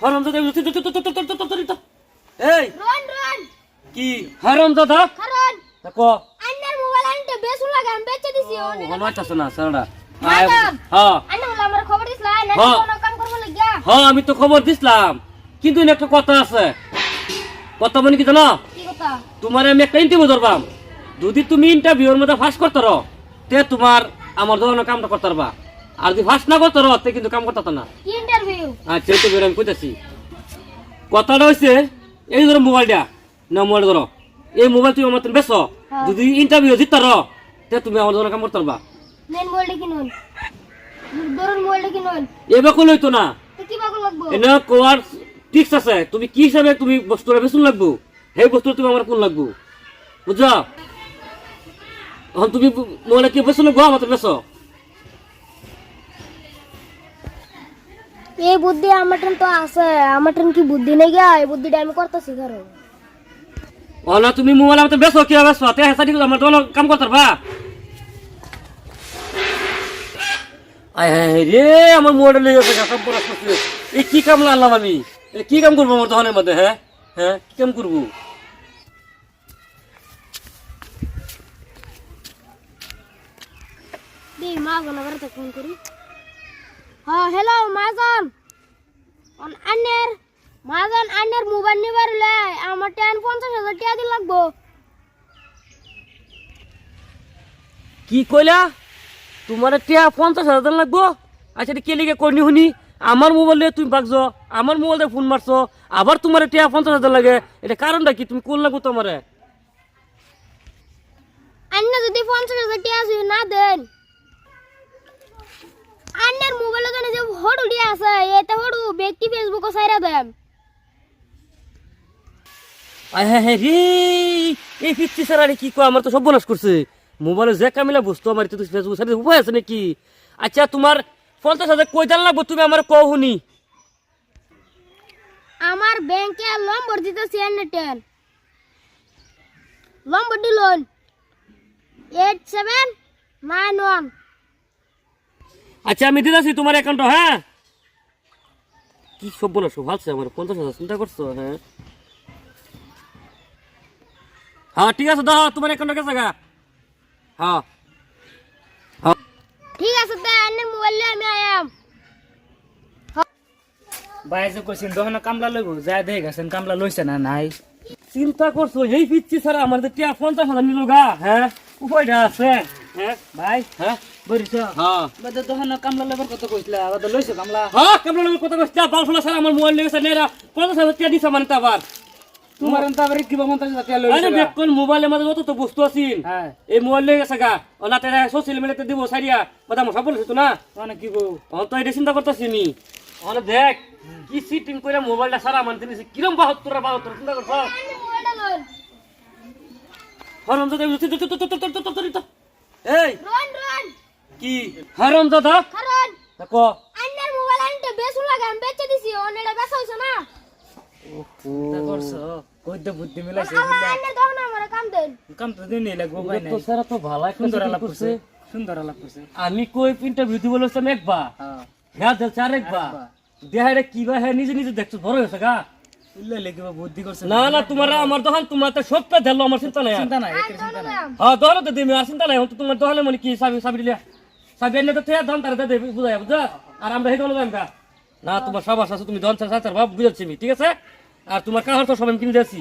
হারাম দাদা এই রন রন কি হারাম দাদা দেখো আন্নার মোবাইল আনতে বেসুন লাগে আমি বেচে দিছি না সারাটা ম্যাডাম। হ্যাঁ আন্না বলে আমার খবর দিছ না না হ্যাঁ। কাম করব লাগিয়া হ্যাঁ আমি তো খবর দিছিলাম কিন্তু একটা কথা আছে কথা মানে কি জানো কি কথা তোমার আমি একটা ইন্টারভিউ ধরবাম যদি তুমি ইন্টারভিউর মধ্যে ফাঁস করতে রো তে তোমার আমার ধরনের কামটা করতে পারবা আর যদি ফাঁস না করতে রো তে কিন্তু কাম করতে না। ইন্টারভিউ আচ্ছা তো বের আমি কইতাছি কথাটা হইছে এই ধরো মোবাইলটা। না মোবাইল ধরো। এই মোবাইল তুমি আমার বেছ হ্যাঁ। যদি ইন্টারভিউ জিততে রো তে তুমি আমার ধরনের কাম করতে পারবা। মেন মোবাইলটা কিনুন দরুন মোবাইলটা কিনুন এবার কই লইতো না। কি বাকল লাগবো? এনে কোয়ার টিক্স আছে। তুমি কি হিসাবে তুমি বস্তুটা বেচুন লাগবো? সেই বস্তু তুমি আমার কোন লাগবো? বুঝছ? এখন তুমি মোবাইলে কি বেচুন লাগবো আমার বেচো? এই বুদ্ধি আমার ট্রেন তো আছে আমার ট্রেন কি বুদ্ধি নেই গিয়া? এই বুদ্ধিটা আমি করতেছি ঘরে ও না তুমি মোবাইল আমার তো বেচো কি বেচো? তে হেসা দিকে আমার তোমার কাম করতে পারবা। আয় হ্যাঁ রে আমার মোবাইল লেগে গেছে কাম করছে এই কি কাম লাগালাম আমি? এ কি কাম করব আমার দোকানের মধ্যে হ্যাঁ? হ্যাঁ কি কাম করব? মা গনা বারতে ফোন করি। হ্যাঁ হ্যালো মাজন। অন আন্নের মাজন আন্নের মোবাইল নিবার লে আমার টেন পঞ্চাশ হাজার টাকা দিন লাগবো। কি কইলা? তোমার টিয়া পঞ্চাশ হাজার লাগবো? আচ্ছা কে লিগে করনি শুনি? আমার মোবাইলে তুমি বাগছো আমার মোবাইলে ফোন মারছো আবার তোমার টিয়া পঞ্চাশ হাজার লাগে। এটা কারণটা কি? তুমি কোন লাগবো তোমারে? আন্ন যদি পঞ্চাশ হাজার টাকা যদি না দেন আন্নের মোবাইলে হড়ু দিয়া আছে এতে হড়ু ব্যক্তি সাইরা দেন। আয় হ্যাঁ হ্যাঁ রে এই স্যার আরে কি কয় আমার তো সব বনাস করছে। মোবাইলে যে কামিলা বস্তু আমার তো ফেসবুক উপায় আছে নাকি? আচ্ছা তোমার পঞ্চাশ হাজার কই জান লাগবো তুমি আমার কও শুনি আমার ব্যাংকে নম্বর দিতেছি আন্নে টেন। নম্বর দিলুন। এইট সেভেন নাইন ওয়ান আচ্ছা আমি দিতেছি তোমার অ্যাকাউন্ট হ্যাঁ? কি সব বলো সব ভালছে আমার পঞ্চাশ হাজার চিন্তা করছ? হ্যাঁ। হ্যাঁ ঠিক আছে দাও তোমার অ্যাকাউন্ট গা। হ্যাঁ। ঠিক আছে মোবাইলে আমি আয়াম। বাইরে কইছেন দহনা কামলা লইব? যা দেখে গেছেন কামলা লইছে না নাই। চিন্তা করছ এই পিচ্ছি স্যার আমার টিয়া পঞ্চাশ হাজার নিল গা হ্যাঁ? উপায়টা আছে। হ্যাঁ ভাই হ্যাঁ বরিছ হ্যাঁ বাদে দহনা কামলা লইবার কথা কইছিলা বাদে লইছে কামলা হ্যাঁ কত স্যার আমার মোবাইল লেগেছে নেরা টিয়া দিছে মানে তো তোমার এনতা কিবা মন তাজা আরে লইছে দেখুন মোবাইলের মধ্যে তো বস্তু আছিল হ্যাঁ এই মোবাইল লেগে গেছে গা ওনা তেরা সোশ্যাল মিডিয়াতে দিব সারিয়া কথা আমার সব বলেছে তো না মানে কি গো অন তো এটা চিন্তা করতেছি আমি অনে দেখ কি সিটিং করে মোবাইলটা সারা মানতে নিছে কিরম বাহাত্তর বাহাত্তর চিন্তা করছ আন্নের মোবাইলটা লন হারাম দাদা এই। রন রন কি? হারাম দাদা? কারণ দেখো আন্নের মোবাইল আনতে বেসুন লাগে আমি বেচে দিছি ওনেটা বেচা হইছে না। তা করছ? কই দে বুদ্ধি মিলাইছে আল্লাহ আন্নের দহন আমার কাম দেন। কাম তো দিন লাগবো ভাই নাই। তো স্যার তো ভালো সুন্দর আলাপ করছে। সুন্দর আলাপ করছে। আমি কই ইন্টারভিউ দিব বলেছিলাম একবার? হ্যাঁ। হ্যাঁ দেখছে আর একবার। দেহারে কি বা হ্যাঁ নিজে নিজে দেখছ বড় হয়েছে গা। উল্লে লেগে বুদ্ধি করছে না না তোমার আমার দোকান তোমার তো সবটা ধরলো আমার চিন্তা নাই। চিন্তা নাই একের চিন্তা নাই। হ্যাঁ দোকানে তো দিবি আর চিন্তা নাই হয়তো তোমার দোকানে মনে কি সাবি সাবি লিয়া সাবি এনে তো থেকে ধান তারা দে বুঝাই বুঝা? আর আমরা সেই দোকানে যাই না তোমার সব আছে তুমি দোকান সাথে ভাব বুঝাচ্ছি আমি ঠিক আছে? আর তোমার কাহার তো সবাই আমি কিনে দিয়েছি?